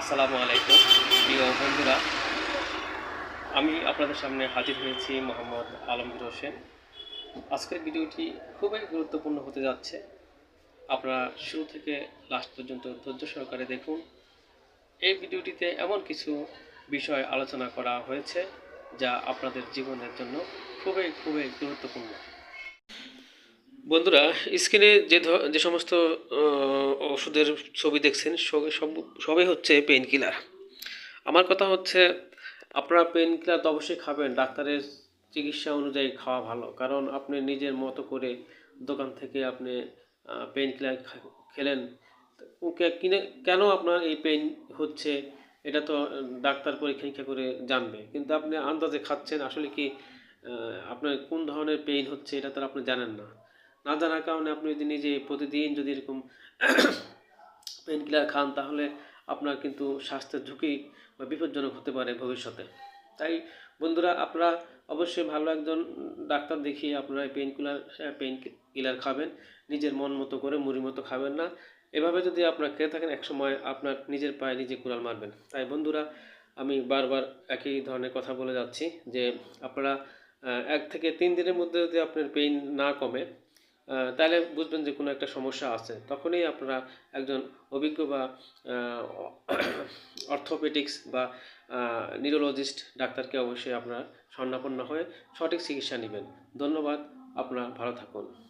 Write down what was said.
আসসালামু আলাইকুম। প্রিয় বন্ধুরা, আমি আপনাদের সামনে হাজির হয়েছি মোহাম্মদ আলমগীর হোসেন। আজকের ভিডিওটি খুবই গুরুত্বপূর্ণ হতে যাচ্ছে। আপনারা শুরু থেকে লাস্ট পর্যন্ত ধৈর্য সহকারে দেখুন। এই ভিডিওটিতে এমন কিছু বিষয় আলোচনা করা হয়েছে যা আপনাদের জীবনের জন্য খুবই খুবই গুরুত্বপূর্ণ। বন্ধুরা স্ক্রিনে যে যে সমস্ত ওষুধের ছবি দেখছেন, সব- সব, সবই হচ্ছে পেইন কিলার আমার কথা হচ্ছে, আপনারা পেইন কিলার তো অবশ্যই খাবেন, ডাক্তারের চিকিৎসা অনুযায়ী খাওয়া ভালো। কারণ আপনি নিজের মতো করে দোকান থেকে আপনি পেইন কিলার খেলেন। কিনে, কেন আপনার এই পেইন হচ্ছে, এটা তো ডাক্তার পরীক্ষা করে জানবে। কিন্তু আপনি আন্দাজে খাচ্ছেন, আসলে কি আপনার কোন ধরনের পেইন হচ্ছে, এটা তো আপনি জানেন না। না জানার কারণে আপনি যদি নিজে প্রতিদিন যদি এরকম পেন কিলার খান, তাহলে আপনার কিন্তু স্বাস্থ্যের ঝুঁকি বা বিপজ্জনক হতে পারে ভবিষ্যতে। তাই বন্ধুরা, আপনারা অবশ্যই ভালো একজন ডাক্তার দেখিয়ে আপনারা পেন কিলার পেন কিলার খাবেন। নিজের মন মতো করে, মুড়ি মতো খাবেন না। এভাবে যদি আপনারা খেয়ে থাকেন, একসময় আপনার নিজের পায়ে নিজে কুড়াল মারবেন। তাই বন্ধুরা, আমি বারবার একই ধরনের কথা বলে যাচ্ছি যে, আপনারা এক থেকে তিন দিনের মধ্যে যদি আপনার পেইন না কমে তাহলে বুঝবেন যে কোনো একটা সমস্যা আছে। তখনই আপনারা একজন অভিজ্ঞ বা অর্থোপেডিক্স বা নিউরোলজিস্ট, ডাক্তারকে অবশ্যই আপনারা স্বর্ণাপন্ন হয়ে সঠিক চিকিৎসা নেবেন। ধন্যবাদ, আপনারা ভালো থাকুন।